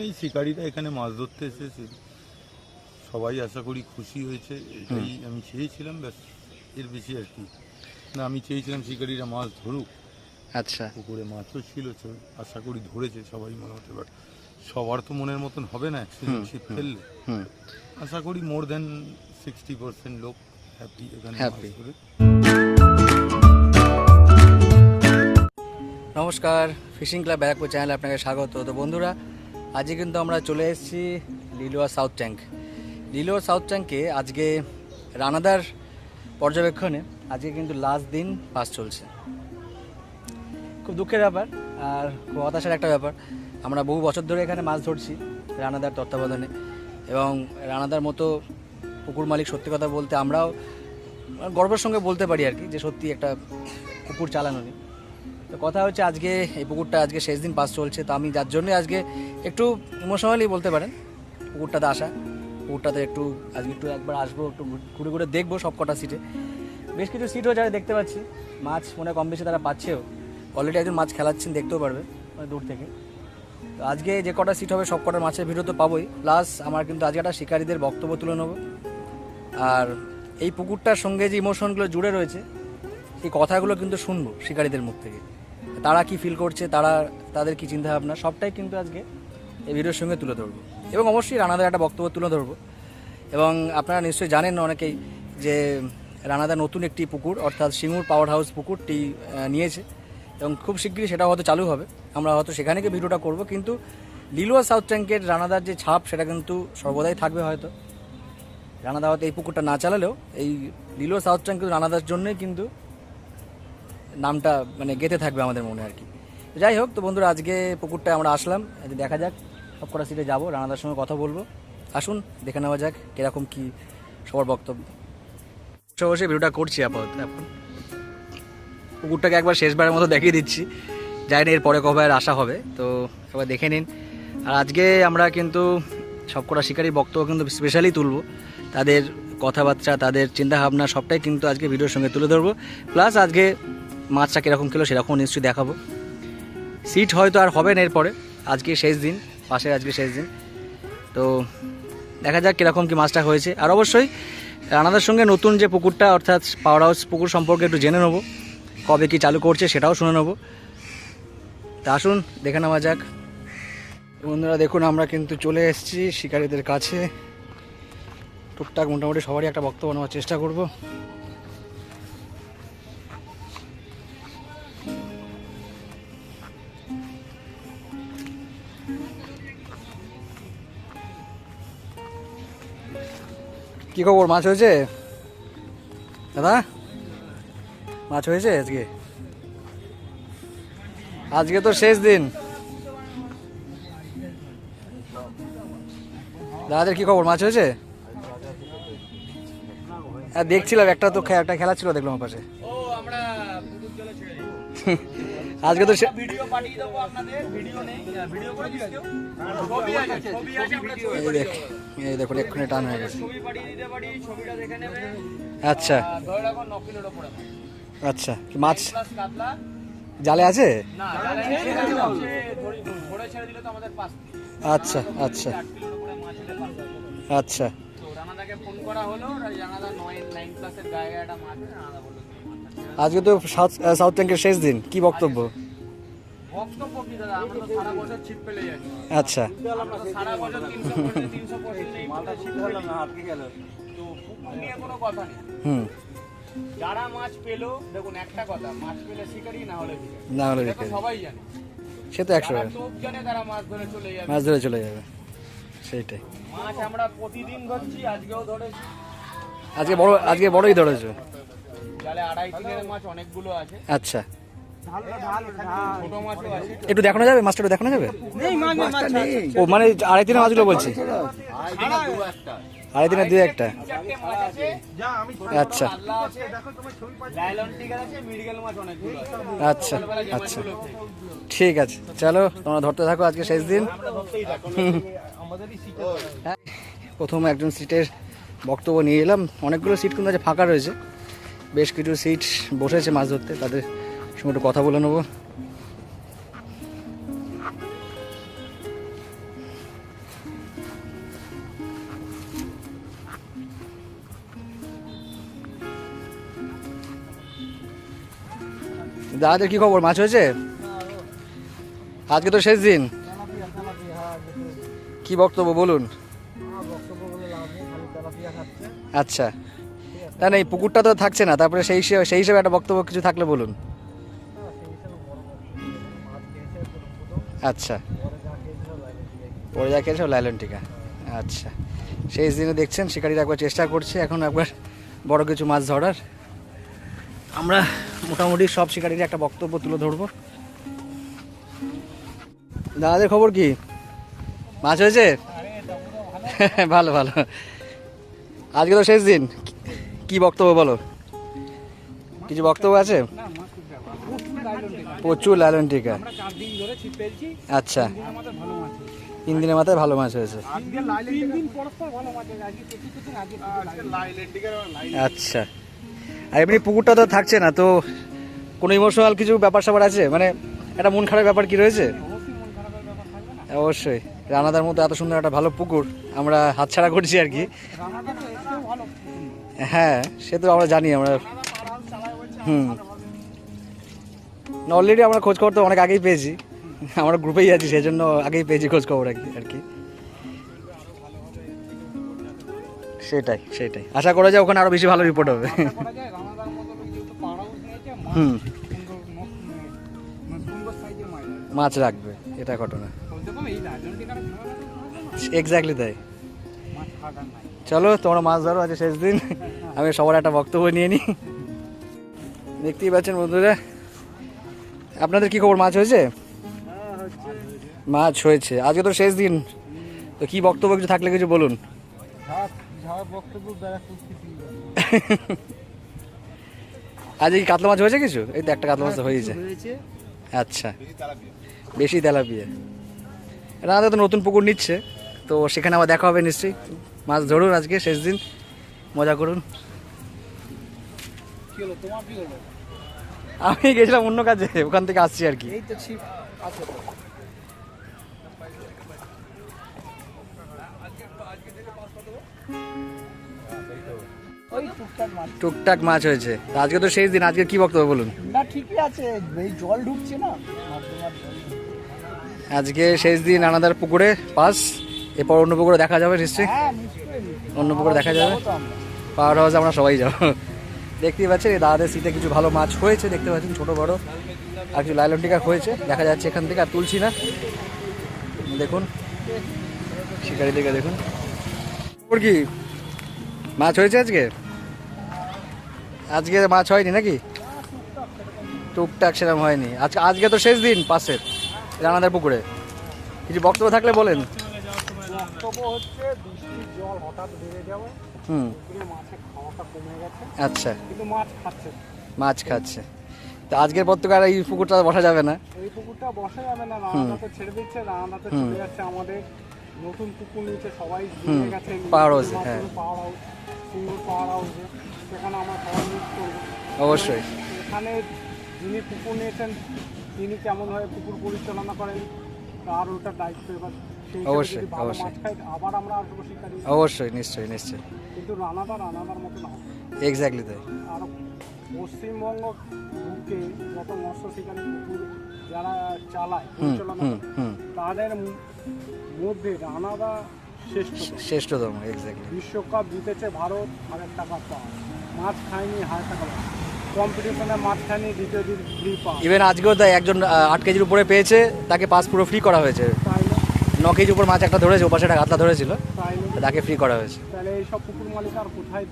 নেই শিকারীরা এখানে মাছ ধরতে এসেছে। সবাই আশা করি খুশি হয়েছে এটাই আমি চেয়েছিলাম ব্যাস এর বেশি আর কি। না আমি চেয়েছিলাম শিকারীরা মাছ ধরুক। আচ্ছা। পুকুরে মাছও ছিল তো আশা করি ধরেছে সবাই মনে হতে পারে সবার তো মনের মতন হবে না ছিপ ফেললে। হুম। আশা করি মোর দেন সিক্সটি পার্সেন্ট লোক হ্যাপি এখানে নমস্কার ফিশিং ক্লাব ব্যারাকপুর চ্যানেলে আপনাকে স্বাগত। তো বন্ধুরা আজকে কিন্তু আমরা চলে এসেছি Liluah south tank. Liluah south ট্যাঙ্কে আজকে রানাদার পর্যবেক্ষণে আজকে কিন্তু লাস্ট দিন পাস চলছে। খুব দুঃখের ব্যাপার আর খুব হতাশার একটা ব্যাপার। আমরা বহু বছর ধরে এখানে মাছ ধরছি রানাদার তত্ত্বাবধানে এবং রানাদার মতো পুকুর মালিক সত্যি কথা বলতে আমরাও গর্বের সঙ্গে বলতে পারি আর কি যে সত্যি একটা পুকুর চালানো নেই তো কথা হচ্ছে আজকে এই পুকুরটা আজকে শেষ দিন পাস চলছে, তো আমি যার জন্যই আজকে একটু ইমোশনালি বলতে পারেন, পুকুরটাতে আসা, পুকুরটাতে একটু, আজকে একটু একবার আসব, একটু ঘুরে ঘুরে দেখব সব কটা সিটে বেশ কিছু সিটও যারা দেখতে পাচ্ছি, মাছ মনে কম বেশি তারা পাচ্ছেও অলরেডি একজন মাছ খেলাচ্ছেন, দেখতেও পারবে মানে দূর থেকে। তো আজকে যে কটা সিট হবে সব কটা মাছের ভিডিও তো পাবোই প্লাস আমার কিন্তু আজকে একটা শিকারীদের বক্তব্য তুলে নেব। আর এই পুকুরটার সঙ্গে যে ইমোশনগুলো জুড়ে রয়েছে এই কথাগুলো কিন্তু শুনব শিকারীদের মুখ থেকে। তারা কি ফিল করছে, তারা, তাদের কি চিন্তা ভাবনা সবটাই কিন্তু আজকে এই ভিডিওর সঙ্গে তুলে ধরবো। এবং অবশ্যই রানাদার একটা বক্তব্য তুলে ধরবো। এবং আপনারা নিশ্চয়ই জানেন অনেকেই যে রানাদা নতুন একটি পুকুর, অর্থাৎ সিঙ্গুর পাওয়ার হাউস পুকুরটি নিয়েছে। এবং খুব শীঘ্রই সেটা হয়তো চালু হবে। আমরা হয়তো সেখানে গিয়ে ভিডিওটা করব, কিন্তু লিলুয়া সাউথ ট্যাঙ্কের রানাদার যে ছাপ, সেটা কিন্তু সর্বদাই থাকবে হয়তো। রানাদা হয়তো এই পুকুরটা না চালালেও এই লিলুয়া সাউথ ট্যাঙ্ক কিন্তু রানাদার জন্যই কিন্তু নামটা মানে গেঁথে থাকবে আমাদের মনে আর কি। যাই হোক, তো বন্ধুরা, আজকে পুকুরটা আমরা আসলাম। দেখা যাক সব কটা সিটে যাব, রানাদার সঙ্গে কথা বলব। আসুন, দেখে নেওয়া যাক কীরকম কি সবার বক্তব্য। বসে বসে ভিডিওটা করছি আপাতত এখন। পুকুরটাকে একবার শেষবারের মতো দেখিয়ে দিচ্ছি। জানি না এরপরে কবে আর আসা হবে, তো সবাই দেখে নিন। আর আজকে আমরা কিন্তু সবকটা শিকারী বক্তব্য কিন্তু স্পেশালি তুলব। তাদের কথাবার্তা, তাদের চিন্তাভাবনা, সবটাই কিন্তু আজকে ভিডিওর সঙ্গে তুলে ধরবো। প্লাস আজকে মাছটা কীরকম খেলো সেরকম নিশ্চয়ই দেখাবো। সিট হয়তো আর হবে না এরপরে। আজকে শেষ দিন পাশে আজকে শেষ দিন। তো দেখা যাক কীরকম কি মাছটা হয়েছে। আর অবশ্যই, রানাদার সঙ্গে নতুন যে পুকুরটা, অর্থাৎ পাওয়ার হাউস পুকুর সম্পর্কে একটু জেনে নেব। কবে কি চালু করছে সেটাও শুনে নেব। তা আসুন, দেখে নেওয়া যাক। বন্ধুরা, দেখুন, আমরা কিন্তু চলে এসেছি শিকারীদের কাছে। টুকটাক মোটামুটি সবারই একটা বক্তব্য নেওয়ার চেষ্টা করব। কি খবর? মাছ হয়েছে? দাদা, মাছ হয়েছে আজকে? আজকে তো শেষ দিন। দাদাদের কি খবর? মাছ হয়েছে? হ্যাঁ দেখছিলাম, একটা তো একটা খেলা ছিল, দেখলাম আমার পাশে আজকে তো ভিডিও পাঠিয়ে দেবো আপনাদের ভিডিও নেই ভিডিও করে এই দেখুন এক্ষুনি টান হয়ে গেছে। ছবি পাঠিয়ে দিতে পারি ছবিটা দেখে নেবে। আচ্ছা। ধরে রাখো আচ্ছা মাছ? জালে আছে? আচ্ছা আচ্ছা। আচ্ছা। ফোন করা হলো রানাদা নয় নাইন প্লাসের গায়ে একটা মাছ রানাদা বলল আজকে তো সাউথ ট্যাঙ্কের শেষ দিন। কি বক্তব্য? আচ্ছা। হুম। যারা মাছ পেল দেখুন একটা কথা মাছ পেলে শিকারি না হলে না হলে সবাই জানে। সে তো একশো জানে তারা মাছ ধরে চলে যাবে। মাছ ধরে চলে যাবে। সেইটাই। মাছ আমরা প্রতিদিন ধরছি আজকেও ধরেছি। আজকে বড় আজকে বড়ই ধরেছো। জালে আড়াই কিলোর মাছ অনেকগুলো আছে। আচ্ছা। ছোট মাছও আছে। একটু দেখানো যাবে? মাছটা একটু দেখানো যাবে? ও মানে আড়াই দিনের মাছগুলো বলছি। আড়াই দিনের দুই একটা। আচ্ছা। আচ্ছা আচ্ছা। ঠিক আছে চলো তোমরা ধরতে থাকো আজকে শেষ দিন। আমরা ধরতেই থাকো আমাদেরই শিখে হ্যাঁ, প্রথম একজন সিটের বক্তব্য নিয়ে এলাম। অনেকগুলো সিট কিন্তু আছে ফাঁকা রয়েছে। বেশ কিছু সিট বসেছে মাছ ধরতে তাদের সঙ্গে একটু কথা বলে নেব। দাদাদের কি খবর? মাছ হয়েছে? আজকে তো শেষ দিন। কি বক্তব্য বলুন? আচ্ছা। না এই পুকুরটা তো থাকছে না, তারপরে সেই সেই হিসেবে একটা বক্তব্য কিছু থাকলে বলুন। আচ্ছা। পরে যা খেয়েছে লাইলন টিকা আচ্ছা। সেই দিনে দেখছেন, শিকারীরা একবার চেষ্টা করছে, এখন একবার বড় কিছু মাছ ধরার। আমরা মোটামুটি সব শিকারীর একটা বক্তব্য তুলে ধরবো। দাদাদের খবর কি? মাছ হয়েছে? ভালো ভালো। আজকে তো শেষ দিন। কি বক্তব্য বলো? কিছু বক্তব্য আছে? প্রচুর লালন টিকা। আচ্ছা। তিন দিনের মাথায় ভালো মাছ হয়েছে। আচ্ছা। আর এমনি পুকুরটা তো থাকছে না, তো কোনো ইমোশনাল কিছু ব্যাপার স্যাপার আছে? মানে একটা মন খারাপ ব্যাপার কি রয়েছে? অবশ্যই। রানাদার মতো এত সুন্দর একটা ভালো পুকুর আমরা হাতছাড়া করছি আর কি। হ্যাঁ সে তো আমরা জানি আমরা হুম। অলরেডি আমরা খোঁজ খবর তো অনেক আগেই পেয়েছি। আমরা গ্রুপেই আছি সেই জন্য আগেই পেয়েছি খোঁজ খবর আর কি আর কি। সেটাই সেটাই। আশা করা যায় ওখানে আরও বেশি ভালো রিপোর্ট হবে। হুম। মাছ রাখবে এটা ঘটনা। এক্স্যাক্টলি তাই। চলো তোমরা মাছ ধরো আজ শেষ দিন। আমি সবার একটা বক্তব্য নিয়ে নিই। দেখতেই পাচ্ছেন বন্ধুরা আপনাদের কি খবর? মাছ হয়েছে? মাছ হয়েছে। আজকে তো শেষ দিন। তো কি বক্তব্য কিছু থাকলে কিছু বলুন। আজ কি কাতলা মাছ হয়েছে কিছু? এই তো একটা কাতলা মাছ তো হয়েছে। আচ্ছা। বেশি তেলাপিয়া। রানাদা তো নতুন পুকুর নিচ্ছে তো সেখানে আবার দেখা হবে নিশ্চয়ই। মাছ ধরুন আজকে শেষ দিন। মজা করুন। আমি গেছিলাম অন্য কাজে ওখান থেকে আসছি আর কি। এই তো ছিপ আছে টুকটাক মাছ। হয়েছে। আজকে তো শেষ দিন আজকে কি বক্তব্য বলুন? না ঠিকই আছে। এই জল ঢুকছে না। আজকে শেষ দিন আনাদার পুকুরে পাস এরপর অন্য পুকুরে দেখা যাবে নিশ্চয়ই। হ্যাঁ অন্য পুকুরে দেখা যাবে। পাওয়ার হাউসে আমরা। সবাই যাব। দেখতেই পাচ্ছেন এই দাদাদের সিটে কিছু ভালো মাছ হয়েছে দেখতে পাচ্ছেন ছোটো বড়। আর কিছু লাইলন টিকা হয়েছে দেখা যাচ্ছে এখান থেকে আর তুলছি না। দেখুন শিকারি দিকে দেখুন। কি মাছ হয়েছে আজকে? আজকে মাছ হয়নি নাকি? টুকটাক সেরকম হয়নি। আজকে আজকে তো শেষ দিন পাশের রানাদার পুকুরে। কিছু বক্তব্য থাকলে বলেন। বক্তব্য হচ্ছে বৃষ্টির জল হঠাৎ বেড়ে যাবে হুম। মাছের খাওয়াটা কমে গেছে। আচ্ছা। কিন্তু মাছ খাচ্ছে। মাছ খাচ্ছে। তো আজকের পর তো আর এই পুকুরটা বসা যাবে না? এই পুকুরটা বসা যাবে না রানাদাতে ছেড়ে দিচ্ছে রানাদাতে চলে যাচ্ছে আমাদের নতুন পুকুর নিচে সবাই জেনে গেছে। পাওয়ার হাউসে, হ্যাঁ। পাওয়ার হাউস সিঙ্গুর পাওয়ার হাউসে সেখানে আমরা সবাই মিট করব। অবশ্যই। এখানে যিনি পুকুর নিয়েছেন তিনি কেমনভাবে পুকুর পরিচালনা করেন তার ওটা দায়িত্ব এবার অবশ্যই, অবশ্যই। আবার আমরা অবশ্যই নিশ্চয়ই নিশ্চয়ই। কিন্তু রানাদা রানাদার মতো না। এক্স্যাক্টলি তাই। আর পশ্চিমবঙ্গ বুকে যত মৎস্য শিকারী যারা চালায় পরিচালনা তাদের মধ্যে রানাদা শ্রেষ্ঠ শ্রেষ্ঠতম এক্স্যাক্টলি বিশ্বকাপ জিতেছে ভারত হাজার টাকা পাওয়া। মাছ খায়নি হাজার টাকা দ্বিতীয় দিন ফ্রি পাওয়া। ইভেন আজকেও তাই একজন আট কেজির উপরে পেয়েছে তাকে পাস পুরো ফ্রি করা হয়েছে। না উপর মাছ একটা ধরেছে ওপাশে একটা কাতলা ধরেছিল। তাকে ফ্রি করা হয়েছে।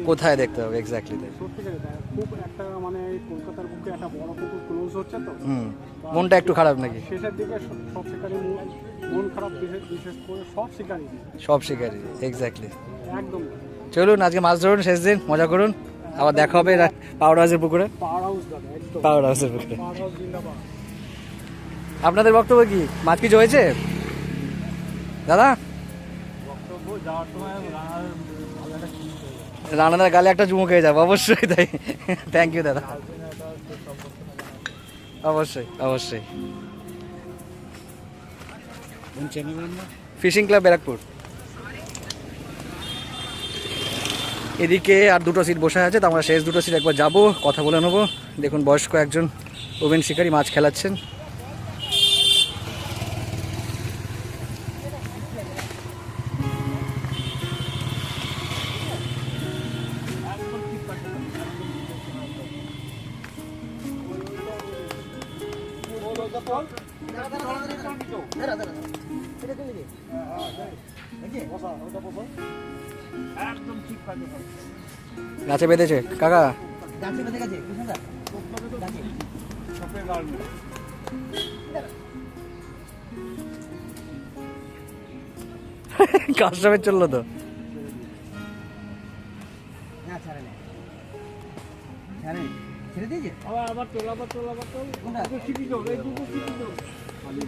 কোথায় দেখতে হবে এক্স্যাক্টলি তাই। খুব একটা মানে কলকাতার বুকে একটা বড় পুকুর ক্লোজ হচ্ছে তো। হুম মনটা একটু খারাপ নাকি? শেষের দিকে সব- শিকারী মন- খারাপ বিশেষ বিশেষ করে সব শিকারী। সব শিকারি এক্স্যাক্টলি একদম। চলুন আজকে মাছ ধরুন শেষ দিন মজা করুন। আবার দেখা হবে পাওয়ার হাউসের পুকুরে। পাওয়ার হাউসের পুকুরে। আপনাদের বক্তব্য কি? মাছ কিছু হয়েছে? দাদা? রানাদার গালে একটা চুমুক হয়ে যাবে, অবশ্যই তাই। থ্যাংক ইউ দাদা। অবশ্যই অবশ্যই। Fishing club Barrackpore. এদিকে আর দুটো সিট বসে আছে, তো আমরা শেষ দুটো সিট একবার যাব, কথা বলে নেব। দেখুন, বয়স্ক একজন প্রবীণ শিকারী, মাছ খেলাচ্ছেন। গাছে বেঁধেছে। কাকা। সপে গার্মেন্ট কাস্টমার চলল তো। আবার আবার তোল আবার তোল আবার দুটো সিটি তোল এই দুটো সিটি তোল মানে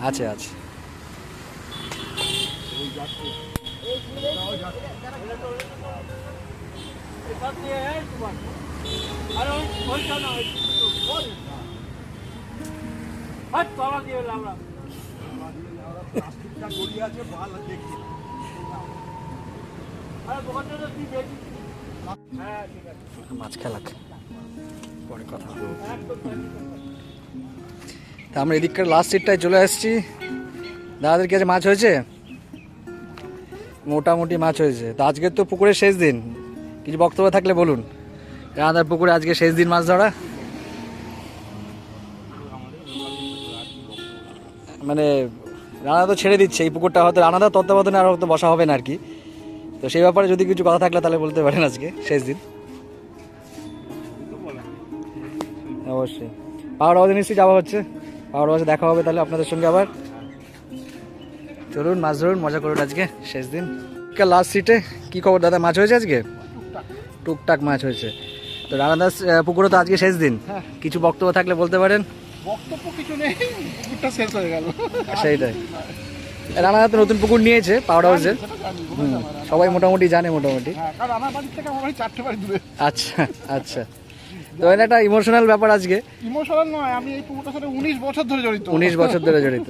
আছে আছে এবার দিয়ে এই তোমার আরে ওই ওইটা না ওই মাছ খেলাক। পরে কথা। তা আমরা এদিককার লাস্ট সিটটায় চলে আসছি। দাদাদের কাছে মাছ হয়েছে? মোটামুটি মাছ হয়েছে। তা আজকে তো পুকুরের শেষ দিন। কিছু বক্তব্য থাকলে বলুন। দাদার পুকুরে আজকে শেষ দিন মাছ ধরা? মানে রানা তো ছেড়ে দিচ্ছে। এই পুকুরটা হয়তো রানাদার তত্ত্বাবধানে আর হয়তো বসা হবে না আর কি। তো সেই ব্যাপারে যদি কিছু কথা থাকলে তাহলে বলতে পারেন আজকে শেষ দিন। অবশ্যই। পাহাড় হাউসে নিশ্চয়ই যাওয়া হচ্ছে। পাহাড় হাউসে দেখা হবে তাহলে আপনাদের সঙ্গে আবার। চলুন মাছ ধরুন মজা করুন আজকে শেষ দিন। লাস্ট সিটে কি খবর দাদা মাছ হয়েছে আজকে? টুকটাক মাছ হয়েছে। তো রানাদাস আহ, পুকুরে তো আজকে শেষ দিন। হ্যাঁ। কিছু বক্তব্য থাকলে বলতে পারেন? বক্তব্য কিছু নেই পুকুরটা শেষ হয়ে গেল। সেইটাই। রানাদা তো নতুন পুকুর নিয়েছে পাহাড় হাউসে সেটা জানি হুম, সবাই মোটামুটি জানে মোটামুটি। হ্যাঁ আচ্ছা আচ্ছা। তো এটা একটা ইমোশনাল ব্যাপার আজকে। ইমোশনাল নয় আমি এই পুকুরটার সাথে উনিশ বছর ধরে জড়িত। উনিশ বছর ধরে জড়িত।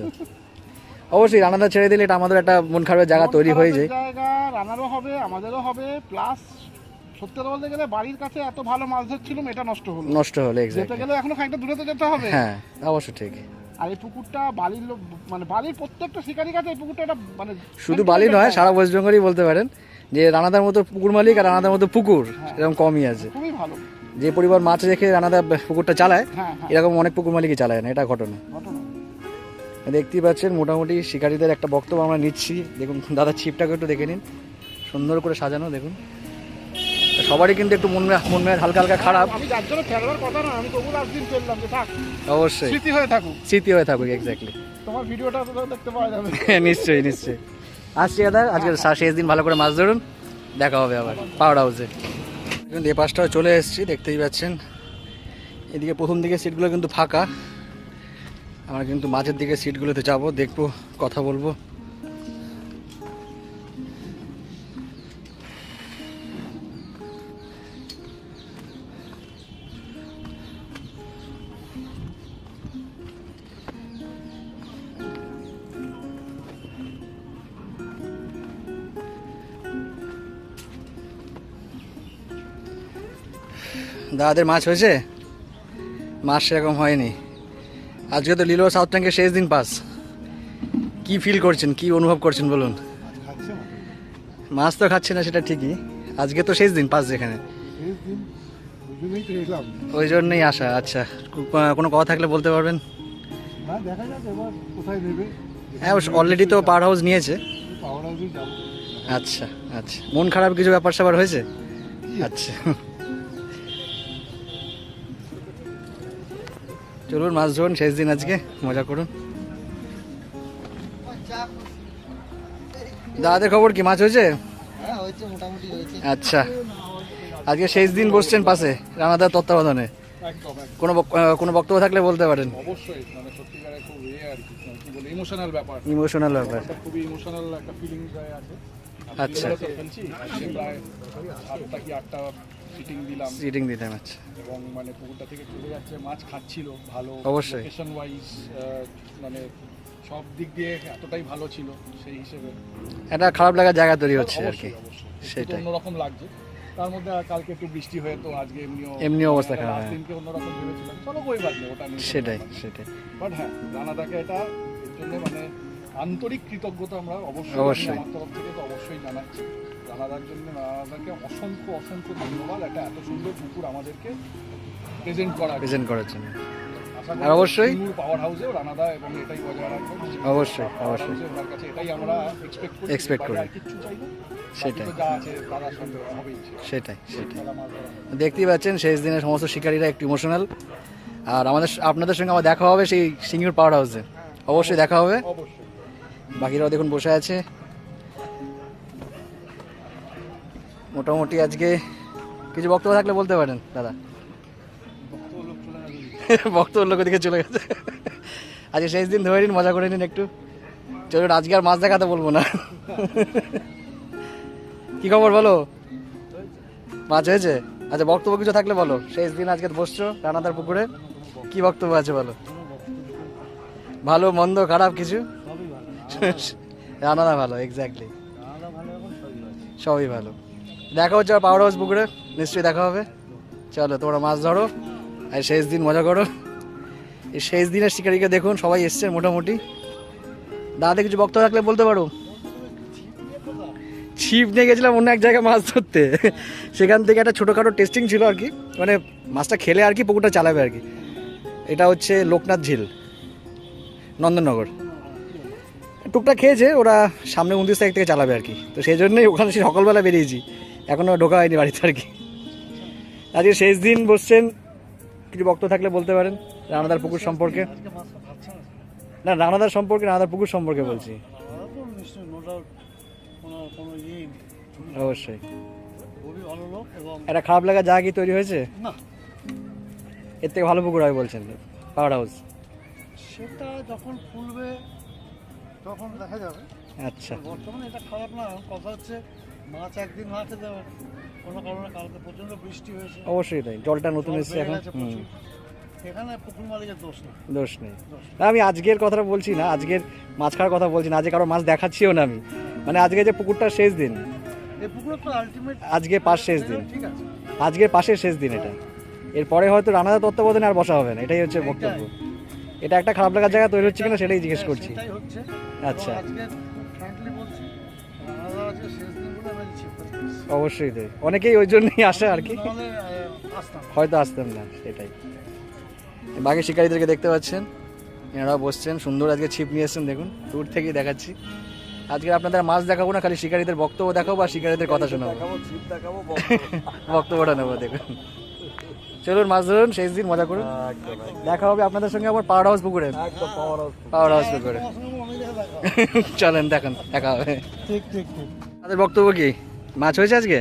অবশ্যই রানাদা ছেড়ে দিলে এটা আমাদের একটা মন খারাপের জায়গা তৈরি হয়ে যায়। জায়গা রানারও হবে আমাদেরও হবে প্লাস সত্যি কথা বলতে গেলে বাড়ির কাছে এত ভালো মাছ ধরছিলাম এটা নষ্ট হলো। নষ্ট হলো যেতে এক্স্যাক্টলি গেলে এখনও খানিকটা দূরে তো যেতে হবে। হ্যাঁ অবশ্য ঠিক। আর এই পুকুরটা বালির মানে বালির প্রত্যেকটা শিকারি কাছে এই পুকুরটা একটা মানে শুধু বালি নয় সারা ওয়েস্ট বেঙ্গলই বলতে পারেন যে রানাদার মতো পুকুর মালিক আর রানাদার মতো পুকুর এরকম কমই আছে। খুবই ভালো। যে পরিবার মাছ রেখে রানাদা পুকুরটা চালায় হ্যাঁ হ্যাঁ। এরকম অনেক পুকুর মালিকই চালায় না এটা ঘটনা। দেখতেই পাচ্ছেন মোটামুটি শিকারীদের একটা বক্তব্য আমরা নিচ্ছি। দেখুন দাদা ছিপটাকে একটু দেখে নিন সুন্দর করে সাজানো দেখুন। সবারই কিন্তু একটু মন মন মেজাজ হালকা হালকা খারাপ। আমি যার জন্য ফেলবার কথা না আমি তবু লাস্ট দিন ফেললাম যে থাক অবশ্যই। স্মৃতি হয়ে থাকুক। স্মৃতি হয়ে থাকুক এক্স্যাক্টলি তোমার ভিডিওটা তো দেখতে পাওয়া যাবে। নিশ্চয়ই নিশ্চয়ই। আসছি দাদা আজকে শেষ দিন ভালো করে মাছ ধরুন দেখা হবে আবার পাওয়ার হাউসে কিন্তু এ পাশটাও চলে এসেছি দেখতেই পাচ্ছেন। এদিকে প্রথম দিকে সিটগুলো কিন্তু ফাঁকা। আমরা কিন্তু মাঝের দিকে সিটগুলোতে যাব দেখব কথা বলব। দাদাদের মাছ হয়েছে? মাছ সেরকম হয়নি। আজকে তো লিলো সাউথ ট্যাঙ্কের শেষ দিন পাস। কি ফিল করছেন? কি অনুভব করছেন বলুন? মাছ তো খাচ্ছে না, সেটা ঠিকই। আজকে তো শেষ দিন পাস যেখানে। ওই জন্যই আসা আচ্ছা। কোনো কথা থাকলে বলতে পারবেন? হ্যাঁ অলরেডি তো পাওয়ার হাউস নিয়েছে। আচ্ছা আচ্ছা। মন খারাপ কিছু ব্যাপার স্যাপার হয়েছে? আচ্ছা। চলুন মাছ ধরুন শেষ দিন আজকে মজা করুন। দাদাদের খবর কি মাছ হয়েছে? হ্যাঁ আচ্ছা। আজকে শেষ দিন বসছেন পাশে রানাদার তত্ত্বাবধানে। কোনো কোনো বক্তব্য থাকলে বলতে পারেন। অবশ্যই মানে সত্যিকারের খুব ইয়ে আর কি মানে বলে ইমোশনাল ব্যাপার। ইমোশনাল ব্যাপার। খুবই ইমোশনাল একটা ফিলিংস আছে। আচ্ছা। তো খেলছি আজকে প্রায় সাতটা কি আটটা ফিটিং দিলাম। সিটিং দিতাম আচ্ছা। এবং মানে পুকুরটা থেকে চলে যাচ্ছে মাছ খাচ্ছিল ভালো। অবশ্যই। লোকেশন ওয়াইজ মানে সব দিক দিয়ে এতটাই ভালো ছিল সেই হিসেবে। একটা খারাপ লাগার জায়গা তৈরি হচ্ছে আর কি। সেটাই। অন্যরকম লাগছে। তার মধ্যে কালকে একটু বৃষ্টি হয়ে তো আজকে এমনিও এমনি অবস্থা খারাপ, লাস্ট হ্যাঁ। দিনকে অন্যরকম ভেবেছিলাম। চলো কই বাদ ওটা নিয়ে সেটাই সেটাই। বাট হ্যাঁ রানাদাকে এটা এর জন্য মানে আন্তরিক কৃতজ্ঞতা আমরা অবশ্যই অবশ্যই। আমি আমার তরফ থেকে তো অবশ্যই জানাচ্ছি। রানাদার জন্য রানাদাকে অসংখ্য অসংখ্য ধন্যবাদ। একটা এত সুন্দর পুকুর আমাদেরকে প্রেজেন্ট জন্য। প্রেজেন্ট করার জন্য। আর অবশ্যই- পাওয়ার হাউসেও রানাদা এবং এটাই বজায় অবশ্যই, অবশ্যই। ওনার কাছে এটাই আমরা এক্সপেক্ট করি। বাইরে করি। সেটাই। সেটাই। দেখতেই পাচ্ছেন শেষ দিনে সমস্ত শিকারীরা একটু ইমোশনাল আর আমাদের আপনাদের সঙ্গে আমার দেখা হবে সেই সিঙ্গুর পাওয়ার হাউসে অবশ্যই দেখা হবে। বাকিরাও দেখুন বসে আছে। মোটামুটি আজকে কিছু বক্তব্য থাকলে বলতে পারেন দাদা। বক্তব্য লোক দিকে চলে গেছে। আজকে শেষ দিন ধরে নিন মজা করে নিন একটু। চলুন আজকে আর মাছ দেখাতে বলব না। কি খবর বলো? মাছ হয়েছে? আচ্ছা বক্তব্য কিছু থাকলে বলো। শেষ দিন আজকে বসছো রানাদার পুকুরে। কি বক্তব্য আছে বলো? ভালো মন্দ খারাপ কিছু? রানাদা ভালো এক্স্যাক্টলি সবই ভালো। দেখা হচ্ছে আর পাওয়ার হাউস পুকুরে। নিশ্চয়ই দেখা হবে। চলো, তোমরা মাছ ধরো আর শেষ দিন মজা করো। এই শেষ দিনের শিকারীকে দেখুন, সবাই এসছে মোটামুটি। দাদা কিছু বক্তব্য থাকলে বলতে পারো? ছিপ নিয়ে গেছিলাম অন্য এক জায়গায় মাছ ধরতে। সেখান থেকে একটা ছোটোখাটো টেস্টিং ছিল আর কি। মানে মাছটা খেলে আর কি পুকুরটা চালাবে আর কি। এটা হচ্ছে লোকনাথ ঝিল নন্দননগর টুকটাক খেয়েছে, ওরা সামনে উনত্রিশ তারিখ থেকে চালাবে আর কি। তো সেই জন্যই ওখানে সকালবেলা বেরিয়েছি। এখনও ঢোকা হয়নি বাড়িতে আর কি। আজকে শেষ দিন বসছেন কিছু বক্তব্য থাকলে বলতে পারেন রানাদার পুকুর সম্পর্কে। না রানাদার সম্পর্কে রানাদার পুকুর সম্পর্কে বলছি। অবশ্যই। একটা খারাপ লাগার জায়গা কি তৈরি হয়েছে? এর থেকে ভালো পুকুর হয় বলছেন পাওয়ার হাউস। সেটা যখন ফুলবে তখন দেখা যাবে। আচ্ছা। বর্তমানে এটা খারাপ না কথা হচ্ছে মাছ একদিন মাঠে দেবে কোনো কারণে কালকে প্রচণ্ড বৃষ্টি হয়েছে। অবশ্যই তাই জলটা নতুন এসছে এখন। এখানে পুকুর মালিকের দোষ না দোষ নেই। না, আমি আজকের কথা বলছি না আজকের মাছ খাওয়ার কথা বলছি না আজকে কারও মাছ দেখাচ্ছিও না আমি। মানে আজকে যে পুকুরটা শেষ দিন। আজকে পাশ শেষ দিন। আজকের পাশের শেষ দিন এটা। এরপরে হয়তো রানাদা তত্ত্বাবধানে আর বসা হবে না এটাই হচ্ছে বক্তব্য। এটা একটা খারাপ লাগার জায়গা তৈরি হচ্ছে কিনা সেটাই জিজ্ঞেস করছি। আচ্ছা। অবশ্যই তাই অনেকেই ওই জন্যই আসে আর কি। আহ, আসতাম। না। হয়তো আসতেন না সেটাই। বাকি শিকারীদেরকে দেখতে পাচ্ছেন। এনারা বসছেন সুন্দর আজকে ছিপ নিয়ে এসছেন দেখুন দূর থেকেই দেখাচ্ছি। আজকে আপনাদের মাছ দেখাবো না খালি শিকারীদের বক্তব্য দেখাবো আর শিকারীদের কথা শোনাবো। বক্তব্যটা নেব দেখুন। চলুন মাছ ধরুন শেষ দিন মজা করুন। দেখা হবে আপনাদের সঙ্গে আবার পাওয়ার হাউস পুকুরে। পাওয়ার হাউস পুকুরে। দেখা। চলেন দেখেন দেখা হবে। ঠিক ঠিক ঠিক। তাদের বক্তব্য কি? মাছ হয়েছে আজকে?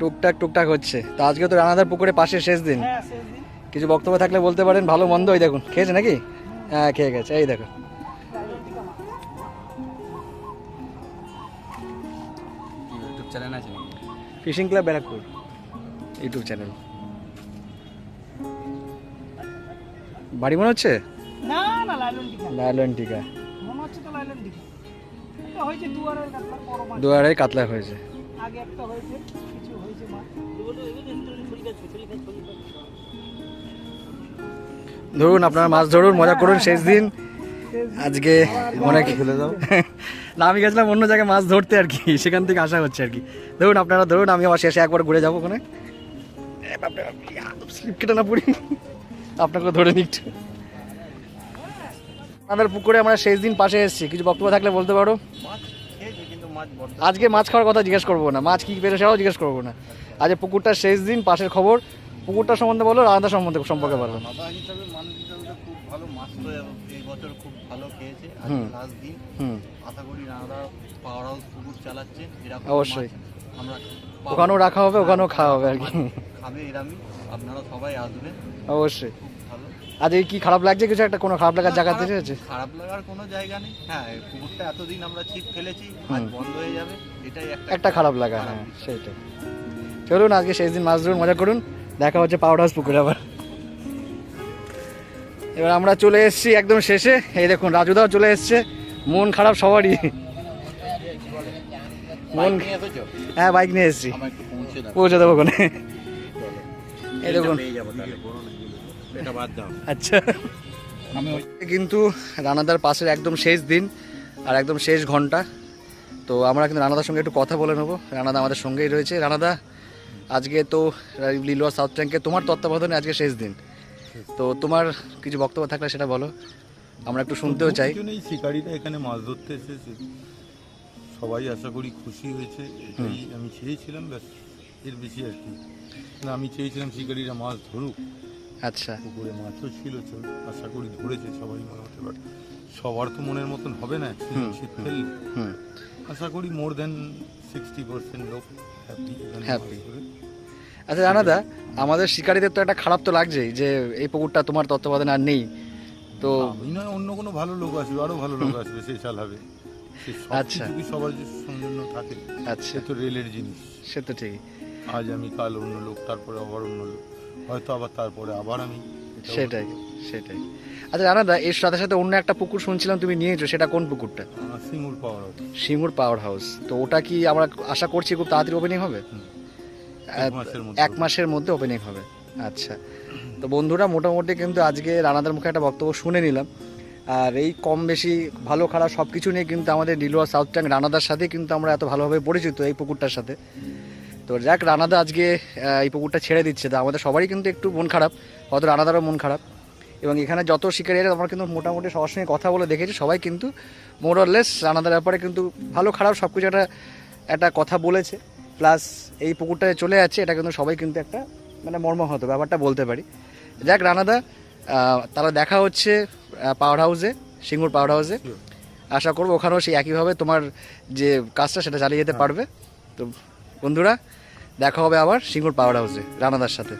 টুকটাক টুকটাক হচ্ছে। তো আজকে তো রানাদার পুকুরে পাশে শেষ দিন। হ্যাঁ শেষ দিন। কিছু বক্তব্য থাকলে বলতে পারেন ভালো মন্দ ওই দেখুন। খেয়েছে নাকি? হ্যাঁ খেয়ে গেছে। এই দেখো। ইউটিউব চ্যানেল আছে fishing club Barrackpore. YouTube channel. বাড়ি মনে হচ্ছে? না না লাইলন টিকা লাইলন টিকা দু আড়াই কাতলা হয়েছে। আগে একটা হয়েছে কিছু হয়েছে ধরুন আপনারা মাছ ধরুন মজা করুন শেষ দিন। আজকে অনেক ফেলে দাও। না আমি গেছিলাম অন্য জায়গায় মাছ ধরতে আর কি সেখান থেকে আসা হচ্ছে আর কি। ধরুন আপনারা ধরুন আমি আবার শেষে একবার ঘুরে যাব ওখানে। স্লিপ কেটে না পড়ি। আপনাকে ধরে নিচ্ছি আমাদের পুকুরে আমরা শেষ দিন পাশে এসেছি। কিছু বক্তব্য থাকলে বলতে পারো? আজকে মাছ খাওয়ার কথা জিজ্ঞেস করব না। মাছ কি পেরে সেটাও জিজ্ঞেস করব না। আজ পুকুরটার শেষ দিন পাশের খবর। পুকুরটা সম্বন্ধে বলো রান্না সম্বন্ধে সম্পর্কে বলো। অবশ্যই। ওখানেও রাখা হবে ওখানেও খাওয়া হবে আর কি। অবশ্যই। ভালো আজ এই কি খারাপ লাগছে কিছু? একটা কোনো খারাপ লাগার জায়গা থেকে আছে খারাপ লাগার কোনো জায়গা নেই। হ্যাঁ পুকুরটা এতদিন আমরা ছিপ ফেলেছি আজ বন্ধ হয়ে যাবে। এটাই একটা একটা খারাপ লাগা হ্যাঁ সেইটাই। চলুন আজকে শেষ দিন মাছ ধরুন মজা করুন। দেখা হচ্ছে পাউডার হাউস পুকুরে আবার। এবার আমরা চলে এসেছি একদম শেষে। এই দেখুন রাজুদাও চলে এসছে। মন খারাপ সবারই। মন হ্যাঁ বাইক নিয়ে এসেছি। পৌঁছে দেবো ওখানে। এই দেখুন। এটা বাদ দাও। আচ্ছা। কিন্তু রানাদার পাশের একদম শেষ দিন আর একদম শেষ ঘণ্টা। তো আমরা কিন্তু রানাদার সঙ্গে একটু কথা বলে নেব। রানাদা আমাদের সঙ্গেই রয়েছে। রানাদা আজকে তো লিলুয়া সাউথ ট্যাঙ্কে তোমার তত্ত্বাবধানে আজকে শেষ দিন। তো তোমার কিছু বক্তব্য থাকলে সেটা বলো। আমরা একটু শুনতেও চাই। শিকারীরা এখানে মাছ ধরতে এসেছে। সবাই আশা করি খুশি হয়েছে। এটাই আমি চেয়েছিলাম ব্যাস এর বেশি আর কি। না আমি চেয়েছিলাম শিকারীরা মাছ ধরুক। আচ্ছা। পুকুরে মাছও ছিল আশা করি ধরেছে সবাই মনে হতে পারে সবার তো মনের মতন হবে না শীত ফেললে আশা করি মোর দেন সিক্সটি পার্সেন্ট লোক হ্যাপি Happy। আচ্ছা রানাদা আমাদের শিকারীদের তো একটা খারাপ তো লাগছেই যে এই পুকুরটা তোমার তত্ত্বাবধানে আর নেই। তো আমি নয় অন্য কোনো ভালো লোক আসবে আরও ভালো লোক আসবে সে চালাবে সে সব আচ্ছা। সবার জন্য থাকে আচ্ছা। সে তো রেলের জিনিস। সে তো ঠিকই। আজ আমি কাল অন্য লোক তারপরে আবার অন্য লোক। হয়তো আবার তারপরে আবার আমি সেটাই সেটাই। আচ্ছা রানাদা এর সাথে সাথে অন্য একটা পুকুর শুনছিলাম তুমি নিয়েছো সেটা কোন পুকুরটা? সিঙ্গুর পাওয়ার হবে সিঙ্গুর পাওয়ার হাউস। তো ওটা কি আমরা আশা করছি খুব তাড়াতাড়ি ওপেনিং হবে? এক এক মাসের মধ্যে এক মাসের মধ্যে ওপেনিং হবে। আচ্ছা। তো বন্ধুরা মোটামুটি কিন্তু আজকে রানাদার মুখে একটা বক্তব্য শুনে নিলাম। আর এই কম বেশি ভালো খারাপ সব কিছু নিয়ে কিন্তু আমাদের লিলুয়া সাউথ ট্যাঙ্ক রানাদার সাথে কিন্তু আমরা এত ভালোভাবে পরিচিত এই পুকুরটার সাথে। তো যাক রানাদা আজকে এই পুকুরটা ছেড়ে দিচ্ছে। তো আমাদের সবারই কিন্তু একটু মন খারাপ হয়তো রানাদারও মন খারাপ। এবং এখানে যত শিকারীরা আমরা কিন্তু মোটামুটি সবার সঙ্গে কথা বলে দেখেছি সবাই কিন্তু মোরলেস রানাদার ব্যাপারে কিন্তু ভালো খারাপ সব কিছু একটা একটা কথা বলেছে। প্লাস এই পুকুরটা চলে যাচ্ছে এটা কিন্তু সবাই কিন্তু একটা মানে মর্মাহত ব্যাপারটা বলতে পারি। যাক রানাদা তারা দেখা হচ্ছে পাওয়ার হাউসে সিঙ্গুর পাওয়ার হাউসে আশা করব ওখানেও সেই একইভাবে তোমার যে কাজটা সেটা চালিয়ে যেতে পারবে। তো বন্ধুরা দেখা হবে আবার সিঙ্গুর পাওয়ার হাউসে রানাদার সাথে।